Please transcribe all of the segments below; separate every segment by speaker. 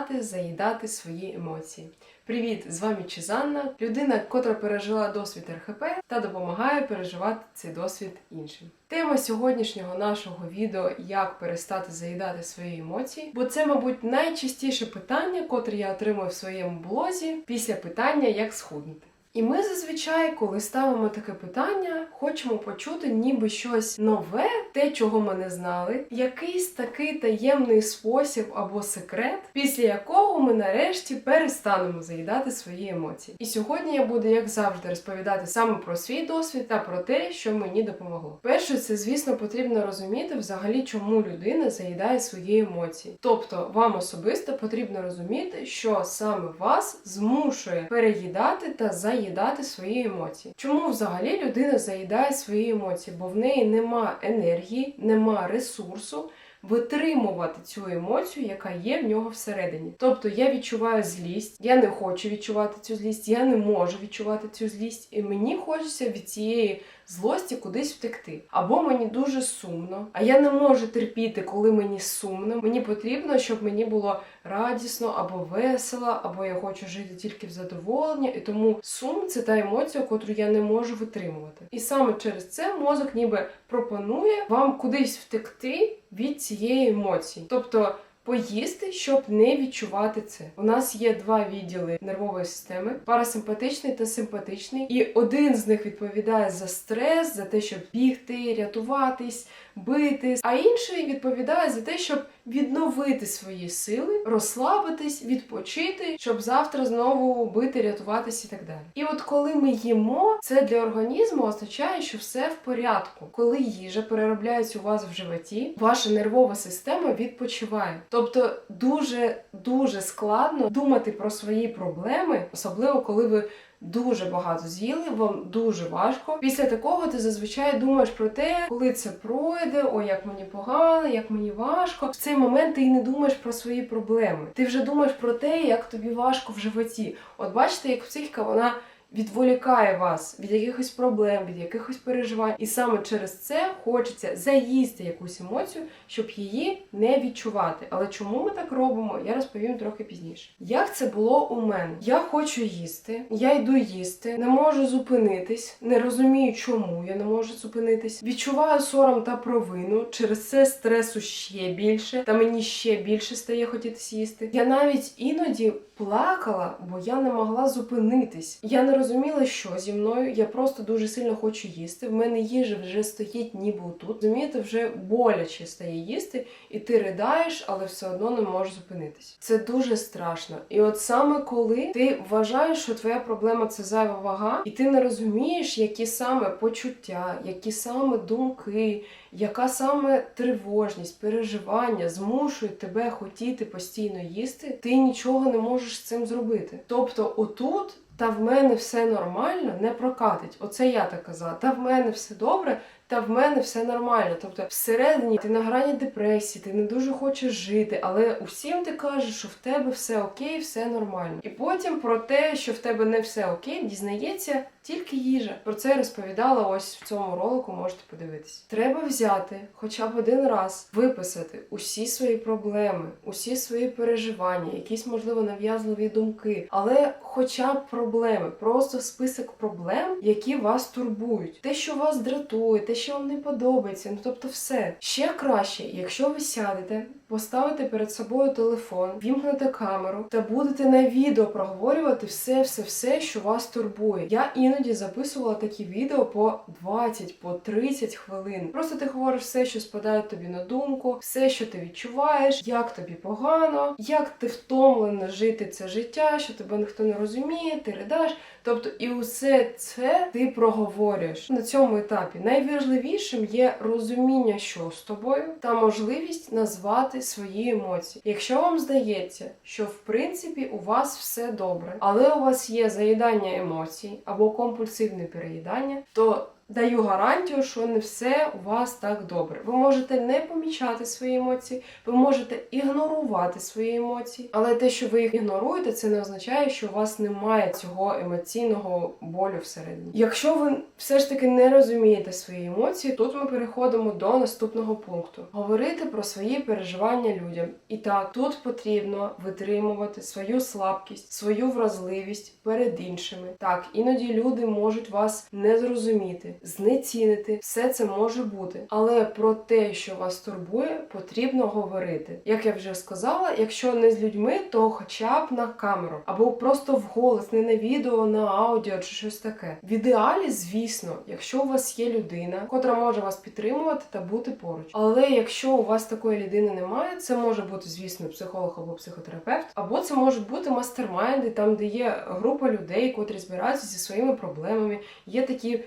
Speaker 1: перестати заїдати свої емоції. Привіт! З вами Чизанна, людина, котра пережила досвід РХП та допомагає переживати цей досвід іншим. Тема сьогоднішнього нашого відео як перестати заїдати свої емоції, бо це, мабуть, найчастіше питання, котре я отримую в своєму блозі після питання, як схуднути. І ми зазвичай, коли ставимо таке питання, хочемо почути ніби щось нове, те, чого ми не знали, якийсь такий таємний спосіб або секрет, після якого ми нарешті перестанемо заїдати свої емоції. І сьогодні я буду, як завжди, розповідати саме про свій досвід та про те, що мені допомогло. Перше, це звісно потрібно розуміти взагалі, чому людина заїдає свої емоції. Тобто, вам особисто потрібно розуміти, що саме вас змушує переїдати та заїдати заїдати свої емоції. Чому взагалі людина заїдає свої емоції? Бо в неї нема енергії, нема ресурсу. Витримувати цю емоцію, яка є в нього всередині. Тобто я відчуваю злість, я не хочу відчувати цю злість, я не можу відчувати цю злість, і мені хочеться від цієї злості кудись втекти. Або мені дуже сумно, а я не можу терпіти, коли мені сумно. Мені потрібно, щоб мені було радісно або весело, або я хочу жити тільки в задоволенні. І тому сум це та емоція, котру я не можу витримувати. І саме через це мозок ніби пропонує вам кудись втекти від цієї емоції. Тобто поїсти, щоб не відчувати це. У нас є два відділи нервової системи: парасимпатичний та симпатичний. І один з них відповідає за стрес, за те, щоб бігти, рятуватись, битись, а інший відповідає за те, щоб відновити свої сили, розслабитись, відпочити, щоб завтра знову бити, рятуватись і так далі. І от коли ми їмо, це для організму означає, що все в порядку. Коли їжа переробляється у вас в животі, ваша нервова система відпочиває. Тобто дуже дуже складно думати про свої проблеми, особливо коли ви дуже багато з'їли, вам дуже важко. Після такого ти зазвичай думаєш про те, коли це пройде, о, як мені погано, як мені важко. В цей момент ти й не думаєш про свої проблеми. Ти вже думаєш про те, як тобі важко в животі. От бачите, як психіка вона. Відволікає вас від якихось проблем, від якихось переживань, і саме через це хочеться заїсти якусь емоцію, щоб її не відчувати. Але чому ми так робимо, я розповім трохи пізніше. Як це було у мене? Я хочу їсти, я йду їсти, не можу зупинитись, не розумію, чому я не можу зупинитись. Відчуваю сором та провину. Через це стресу ще більше, та мені ще більше стає хотітись їсти. Я навіть іноді плакала, бо я не могла зупинитись. Я не розуміла, що зі мною. Я просто дуже сильно хочу їсти. В мене їжа вже стоїть, ніби тут. Розумієте, вже боляче стає їсти, і ти riдаєш, але все одно не можеш зупинитись. Це дуже страшно. І от саме коли ти вважаєш, що твоя проблема це зайва вага, і ти не розумієш, які саме почуття, які саме думки, яка саме тривожність, переживання змушують тебе хотіти постійно їсти, ти нічого не можеш з цим зробити. Тобто, отут. Та в мене все нормально, не прокатить. Оце я так казала. Та в мене все добре, та в мене все нормально. Тобто, всередині ти на грані депресії, ти не дуже хочеш жити, але усім ти кажеш, що в тебе все окей, все нормально. І потім про те, що в тебе не все окей, дізнається тільки їжа. Про це я розповідала ось в цьому ролику, можете подивитись. Треба взяти хоча б один раз виписати усі свої проблеми, усі свої переживання, якісь можливо нав'язливі думки, але хоча б проблеми, просто список проблем, які вас турбують, те, що вас дратує, те, що вам не подобається. Ну тобто, все ще краще, якщо ви сядете, поставите перед собою телефон, вімкнете камеру та будете на відео проговорювати все, все, все, що вас турбує. Я іноді записувала такі відео по 20, по 30 хвилин. Просто ти говориш все, що спадає тобі на думку, все, що ти відчуваєш, як тобі погано, як ти втомлена жити це життя, що тебе ніхто не розуміє, ти ридаєш. Тобто, і усе це ти проговорюєш на цьому етапі. Найважливішим є розуміння, що з тобою, та можливість назвати свої емоції. Якщо вам здається, що в принципі у вас все добре, але у вас є заїдання емоцій або компульсивне переїдання, то даю гарантію, що не все у вас так добре. Ви можете не помічати свої емоції, ви можете ігнорувати свої емоції, але те, що ви їх ігноруєте, це не означає, що у вас немає цього емоційного болю всередині. Якщо ви все ж таки не розумієте свої емоції, тут ми переходимо до наступного пункту: говорити про свої переживання людям. І так, тут потрібно витримувати свою слабкість, свою вразливість перед іншими. Так, іноді люди можуть вас не зрозуміти, знецінити. Все це може бути, але про те, що вас турбує, потрібно говорити. Як я вже сказала, якщо не з людьми, то хоча б на камеру, або просто вголос, не на відео, на аудіо чи щось таке. В ідеалі, звісно, якщо у вас є людина, котра може вас підтримувати та бути поруч. Але якщо у вас такої людини немає, це може бути, звісно, психолог або психотерапевт, або це можуть бути мастермайнди, там де є група людей, котрі збираються зі своїми проблемами. Є такі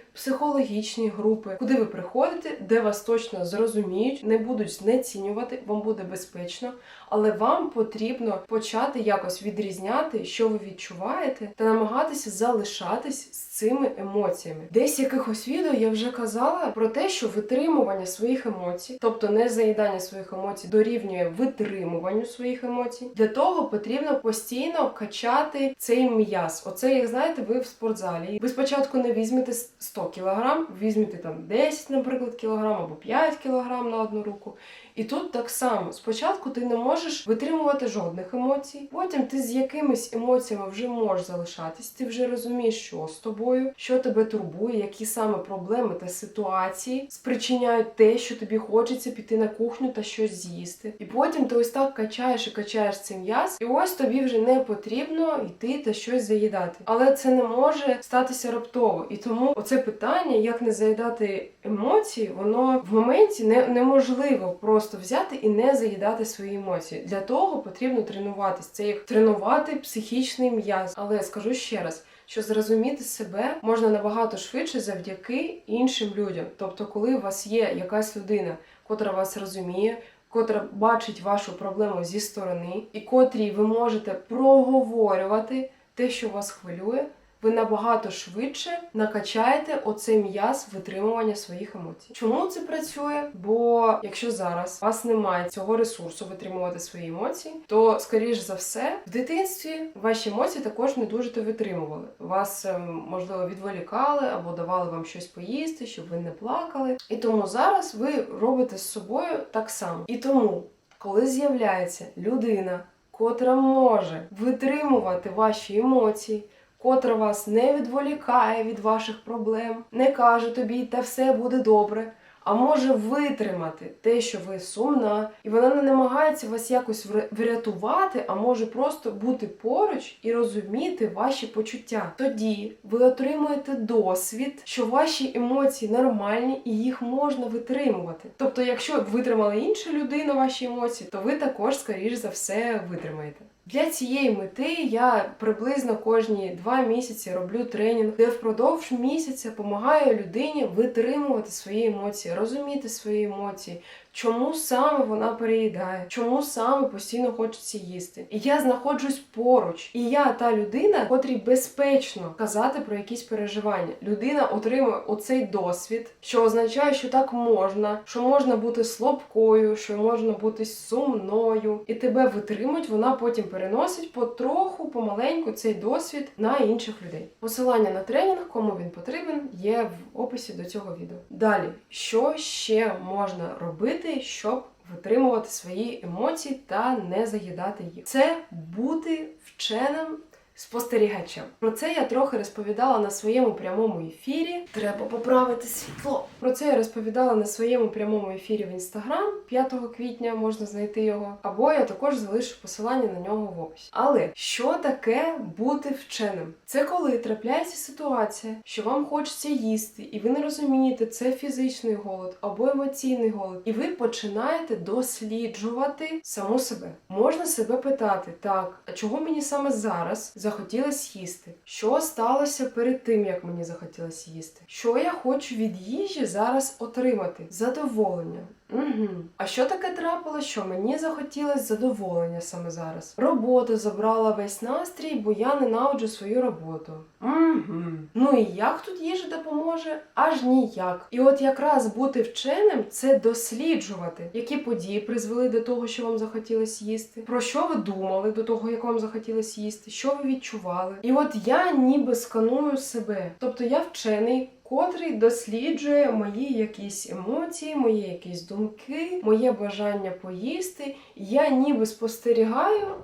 Speaker 1: психологічні групи, куди ви приходите, де вас точно зрозуміють, не будуть знецінювати, вам буде безпечно, але вам потрібно почати якось відрізняти, що ви відчуваєте, та намагатися залишатись з цими емоціями. Десь якихось відео я вже казала про те, що витримування своїх емоцій, тобто не заїдання своїх емоцій, дорівнює витримуванню своїх емоцій. Для того потрібно постійно качати цей м'яз. Оце, як знаєте, ви в спортзалі. Ви спочатку не візьмете 100 кг, візьмете там 10, наприклад, кілограм або 5 кг на одну руку. І тут так само спочатку ти не можеш витримувати жодних емоцій. Потім ти з якимись емоціями вже можеш залишатись. Ти вже розумієш, що з тобою, що тебе турбує, які саме проблеми та ситуації спричиняють те, що тобі хочеться піти на кухню та щось з'їсти. І потім ти ось так качаєш і качаєш цей м'яз, і ось тобі вже не потрібно йти та щось заїдати. Але це не може статися раптово. І тому оце питання, як не заїдати емоції, воно в моменті не, неможливо просто взяти і не заїдати свої емоції. Для того потрібно тренуватись. Це як тренувати психічний м'яз. Але скажу ще раз. Що зрозуміти себе можна набагато швидше завдяки іншим людям. Тобто, коли у вас є якась людина, котра вас розуміє, котра бачить вашу проблему зі сторони, і котрій ви можете проговорювати те, що вас хвилює, ви набагато швидше накачаєте оцей м'яз витримування своїх емоцій. Чому це працює? Бо якщо зараз у вас немає цього ресурсу витримувати свої емоції, то скоріш за все в дитинстві ваші емоції також не дуже то витримували. Вас ем, можливо відволікали або давали вам щось поїсти, щоб ви не плакали. І тому зараз ви робите з собою так само. І тому, коли з'являється людина, котра може витримувати ваші емоції котра вас не відволікає від ваших проблем, не каже тобі, та все буде добре, а може витримати те, що ви сумна, і вона не намагається вас якось врятувати, а може просто бути поруч і розуміти ваші почуття. Тоді ви отримуєте досвід, що ваші емоції нормальні і їх можна витримувати. Тобто, якщо витримала інша людина ваші емоції, то ви також, скоріш за все, витримаєте. Для цієї мети я приблизно кожні два місяці роблю тренінг, де впродовж місяця допомагаю людині витримувати свої емоції, розуміти свої емоції, чому саме вона переїдає, чому саме постійно хочеться їсти. І я знаходжусь поруч, і я та людина, котрій безпечно казати про якісь переживання. Людина отримує оцей досвід, що означає, що так можна, що можна бути слабкою, що можна бути сумною, і тебе витримують. Вона потім переносить потроху, помаленьку цей досвід на інших людей. Посилання на тренінг, кому він потрібен, є в описі до цього відео. Далі, що ще можна робити, щоб витримувати свої емоції та не заїдати їх? Це бути вченим. Спостерігачем. Про це я трохи розповідала на своєму прямому ефірі. Треба поправити світло. Про це я розповідала на своєму прямому ефірі в інстаграм 5 квітня, можна знайти його. Або я також залишу посилання на нього в описі. Але що таке бути вченим? Це коли трапляється ситуація, що вам хочеться їсти, і ви не розумієте, це фізичний голод або емоційний голод, і ви починаєте досліджувати саму себе. Можна себе питати, так, а чого мені саме зараз захотілося їсти? Що сталося перед тим, як мені захотілося їсти? Що я хочу від їжі зараз отримати? Задоволення. Угу. А що таке трапилось, що мені захотілось задоволення саме зараз? Робота забрала весь настрій, бо я ненавиджу свою роботу. Угу. Ну і як тут їжа допоможе? Аж ніяк. І от якраз бути вченим це досліджувати, які події призвели до того, що вам захотілось їсти, про що ви думали до того, як вам захотілось їсти, що ви відчували. І от я ніби сканую себе. Тобто я вчений. Котрий досліджує мої якісь емоції, мої якісь думки, моє бажання поїсти. Я ніби спостерігаю.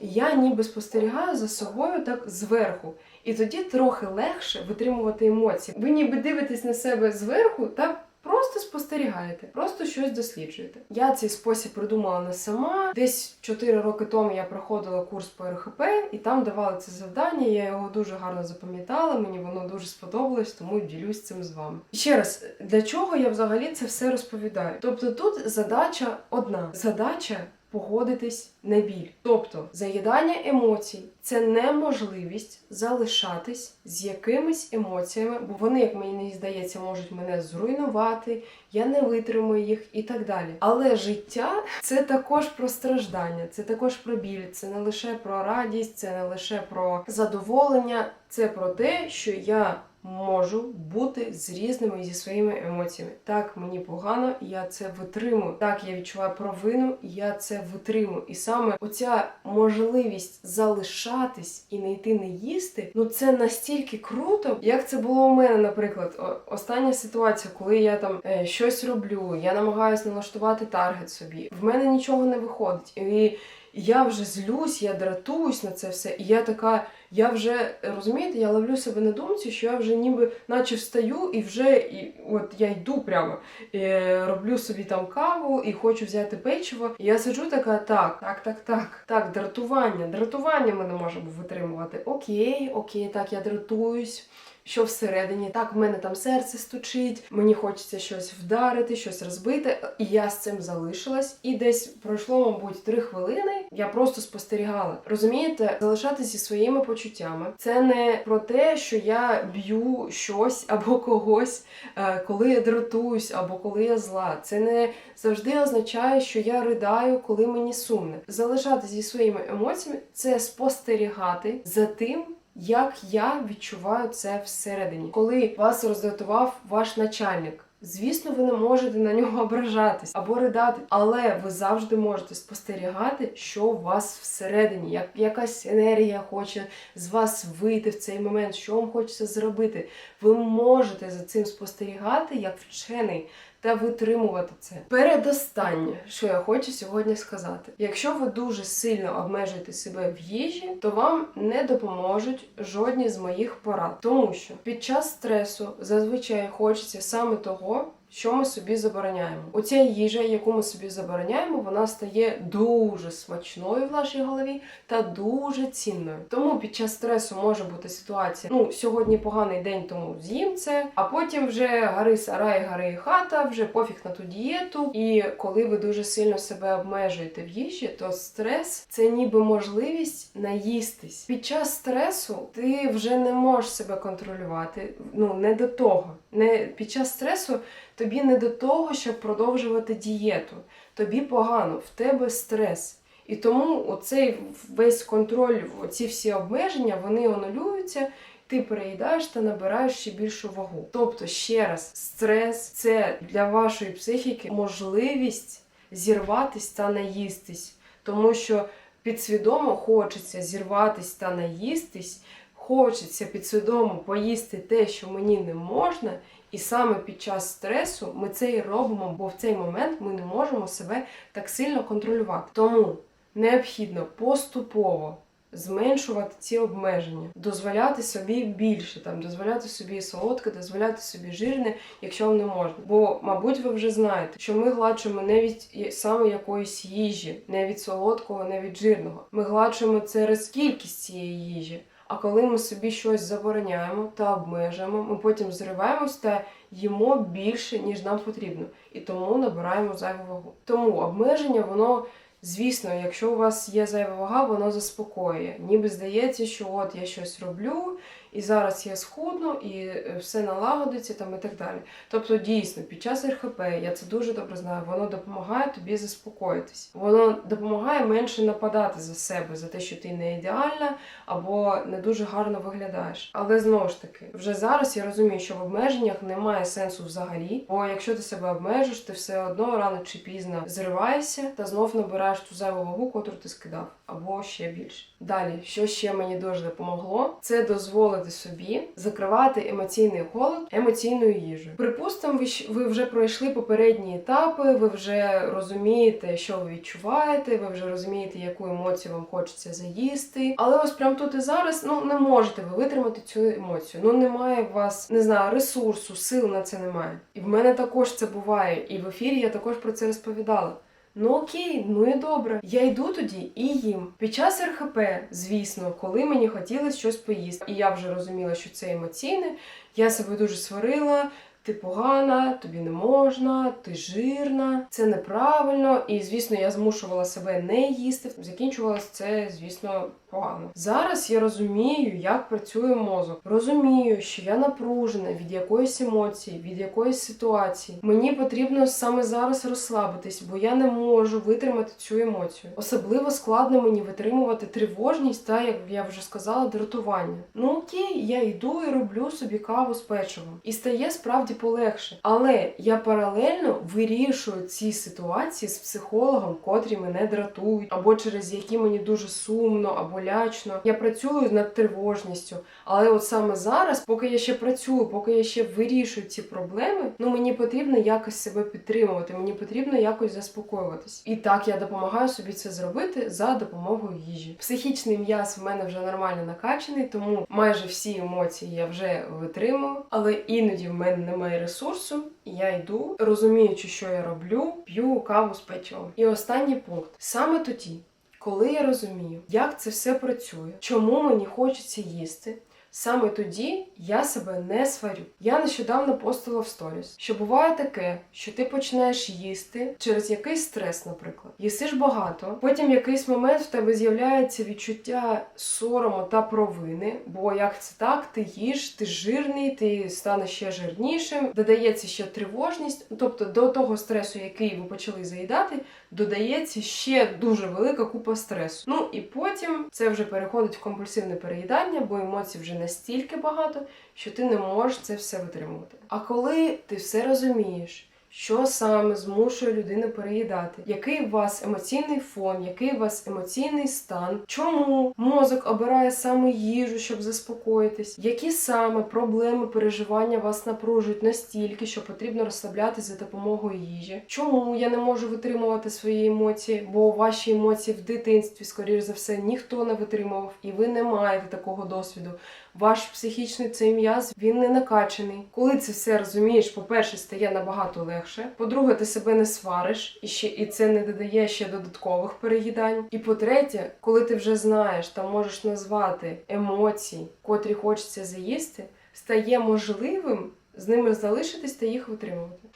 Speaker 1: Я ніби спостерігаю за собою так зверху. І тоді трохи легше витримувати емоції. Ви ніби дивитесь на себе зверху та просто спостерігаєте, просто щось досліджуєте. Я цей спосіб придумала не сама. Десь 4 роки тому я проходила курс по РХП, і там давали це завдання. Я його дуже гарно запам'ятала. Мені воно дуже сподобалось, тому ділюсь цим з вами. Ще раз, для чого я взагалі це все розповідаю? Тобто тут задача одна: задача погодитись на біль. Тобто заїдання емоцій це неможливість залишатись з якимись емоціями, бо вони, як мені здається, можуть мене зруйнувати, я не витримую їх і так далі. Але життя це також про страждання, це також про біль, це не лише про радість, це не лише про задоволення, це про те, що я можу бути з різними зі своїми емоціями. Так, мені погано, я це витримую. Так, я відчуваю провину, я це витримую. І саме оця можливість залишатись і не йти не їсти, ну це настільки круто, як це було у мене, наприклад, остання ситуація, коли я там е, щось роблю, я намагаюся налаштувати таргет собі. В мене нічого не виходить. І я вже злюсь, я дратуюсь на це все, і я така. Я вже розумієте, я ловлю себе на думці, що я вже ніби наче встаю і вже і от я йду прямо е, роблю собі там каву і хочу взяти печиво. І я сиджу така, так, так, так, так, так, дратування, дратування ми не можемо витримувати. Окей, окей, так, я дратуюсь. Що всередині, так, в мене там серце стучить, мені хочеться щось вдарити, щось розбити. І я з цим залишилась. І десь пройшло, мабуть, три хвилини. Я просто спостерігала. Розумієте, залишатися своїми почуттями. Це не про те, що я б'ю щось або когось, е, коли я дратуюсь, або коли я зла. Це не завжди означає, що я ридаю, коли мені сумно. Залишатися зі своїми емоціями це спостерігати за тим. Як я відчуваю це всередині, коли вас роздратував ваш начальник. Звісно, ви не можете на нього ображатись або ридати, але ви завжди можете спостерігати, що у вас всередині, як якась енергія хоче з вас вийти в цей момент, що вам хочеться зробити. Ви можете за цим спостерігати як вчений та витримувати це. Передостаннє, що я хочу сьогодні сказати: якщо ви дуже сильно обмежуєте себе в їжі, то вам не допоможуть жодні з моїх порад, тому що під час стресу зазвичай хочеться саме того. Що ми собі забороняємо? Оця їжа, яку ми собі забороняємо, вона стає дуже смачною в нашій голові та дуже цінною. Тому під час стресу може бути ситуація: ну сьогодні поганий день, тому з'їм це, а потім вже гори сарай, гори хата, вже пофіг на ту дієту. І коли ви дуже сильно себе обмежуєте в їжі, то стрес це ніби можливість наїстись. Під час стресу ти вже не можеш себе контролювати. Ну не до того. Не під час стресу тобі не до того, щоб продовжувати дієту. Тобі погано, в тебе стрес. І тому оцей весь контроль, оці всі обмеження, вони анулюються. Ти переїдаєш та набираєш ще більшу вагу. Тобто, ще раз, стрес це для вашої психіки можливість зірватись та наїстись, тому що підсвідомо хочеться зірватись та наїстись, хочеться підсвідомо поїсти те, що мені не можна. І саме під час стресу ми це і робимо, бо в цей момент ми не можемо себе так сильно контролювати. Тому необхідно поступово зменшувати ці обмеження, дозволяти собі більше, там дозволяти собі солодке, дозволяти собі жирне, якщо вам не можна. Бо, мабуть, ви вже знаєте, що ми гладшимо не від саме якоїсь їжі, не від солодкого, не від жирного. Ми гладшимо через кількість цієї їжі. А коли ми собі щось забороняємо та обмежуємо, ми потім зриваємось та їмо більше, ніж нам потрібно, і тому набираємо зайву вагу. Тому обмеження воно Звісно, якщо у вас є зайва вага, воно заспокоює. Ніби здається, що от я щось роблю, і зараз я схудну, і е, все налагодиться там і так далі. Тобто, дійсно, під час РХП, я це дуже добре знаю, воно допомагає тобі заспокоїтись. Воно допомагає менше нападати за себе, за те, що ти не ідеальна або не дуже гарно виглядаєш. Але знову ж таки, вже зараз я розумію, що в обмеженнях немає сенсу взагалі. Бо якщо ти себе обмежиш, ти все одно рано чи пізно зриваєшся та знов набираєш ту зайву вагу, котру ти скидав, або ще більше. Далі, що ще мені дуже допомогло, це дозволити собі закривати емоційний голод емоційною їжею. Припустимо, ви вже пройшли попередні етапи, ви вже розумієте, що ви відчуваєте, ви вже розумієте, яку емоцію вам хочеться заїсти. Але ось прямо тут і зараз ну не можете ви витримати цю емоцію. Ну немає у вас, не знаю, ресурсу, сил на це немає. І в мене також це буває. І в ефірі я також про це розповідала. Ну окей, ну і добре. Я йду тоді і їм. Під час РХП, звісно, коли мені хотілося щось поїсти, і я вже розуміла, що це емоційне, я себе дуже сварила. Ти погана, тобі не можна, ти жирна, це неправильно. І звісно, я змушувала себе не їсти. Закінчувалося це, звісно, погано. Зараз я розумію, як працює мозок. Розумію, що я напружена від якоїсь емоції, від якоїсь ситуації. Мені потрібно саме зараз розслабитись, бо я не можу витримати цю емоцію. Особливо складно мені витримувати тривожність та, як я вже сказала, дратування. Ну окей, я йду і роблю собі каву з печивом. І стає справді полегше. Але я паралельно вирішую ці ситуації з психологом, котрі мене дратують, або через які мені дуже сумно або лячно. Я працюю над тривожністю. Але от саме зараз, поки я ще працюю, поки я ще вирішую ці проблеми, ну мені потрібно якось себе підтримувати, мені потрібно якось заспокоюватись. І так я допомагаю собі це зробити за допомогою їжі. Психічний м'яз в мене вже нормально накачаний, тому майже всі емоції я вже витримую, але іноді в мене немає ресурсу, і я йду, розуміючи, що я роблю, п'ю каву з печивом. І останній пункт саме тоді. Коли я розумію, як це все працює, чому мені хочеться їсти, саме тоді я себе не сварю. Я нещодавно постила в сторіс, що буває таке, що ти починаєш їсти через якийсь стрес, наприклад. Їсиш багато, потім в якийсь момент в тебе з'являється відчуття сорому та провини, бо як це так, ти їш, ти жирний, ти станеш ще жирнішим, додається ще тривожність. Тобто до того стресу, який ви почали заїдати, додається ще дуже велика купа стресу. Ну і потім це вже переходить в компульсивне переїдання, бо емоцій вже настільки багато, що ти не можеш це все витримувати. А коли ти все розумієш. Що саме змушує людину переїдати? Який у вас емоційний фон, який у вас емоційний стан? Чому мозок обирає саме їжу, щоб заспокоїтись? Які саме проблеми переживання вас напружують настільки, що потрібно розслаблятися за допомогою їжі? Чому я не можу витримувати свої емоції? Бо ваші емоції в дитинстві, скоріш за все, ніхто не витримував, і ви не маєте такого досвіду. Ваш психічний цей м'яз він не накачаний. Коли це все розумієш, по-перше, стає набагато легше. По-друге, ти себе не свариш, і ще і це не додає ще додаткових переїдань. І по-третє, коли ти вже знаєш та можеш назвати емоції, котрі хочеться заїсти, стає можливим з ними залишитись та їх витримувати.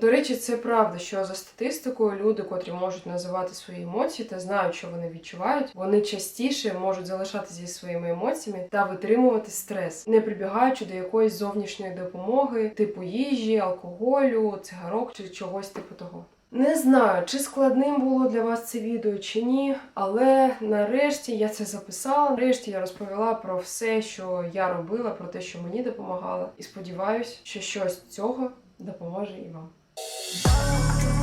Speaker 1: До речі, це правда, що за статистикою люди, котрі можуть називати свої емоції та знають, що вони відчувають, вони частіше можуть залишатися зі своїми емоціями та витримувати стрес, не прибігаючи до якоїсь зовнішньої допомоги, типу їжі, алкоголю, цигарок чи чогось типу того. Не знаю, чи складним було для вас це відео чи ні, але нарешті я це записала. Нарешті я розповіла про все, що я робила, про те, що мені допомагало, і сподіваюся, що щось цього допоможе і вам. Oh,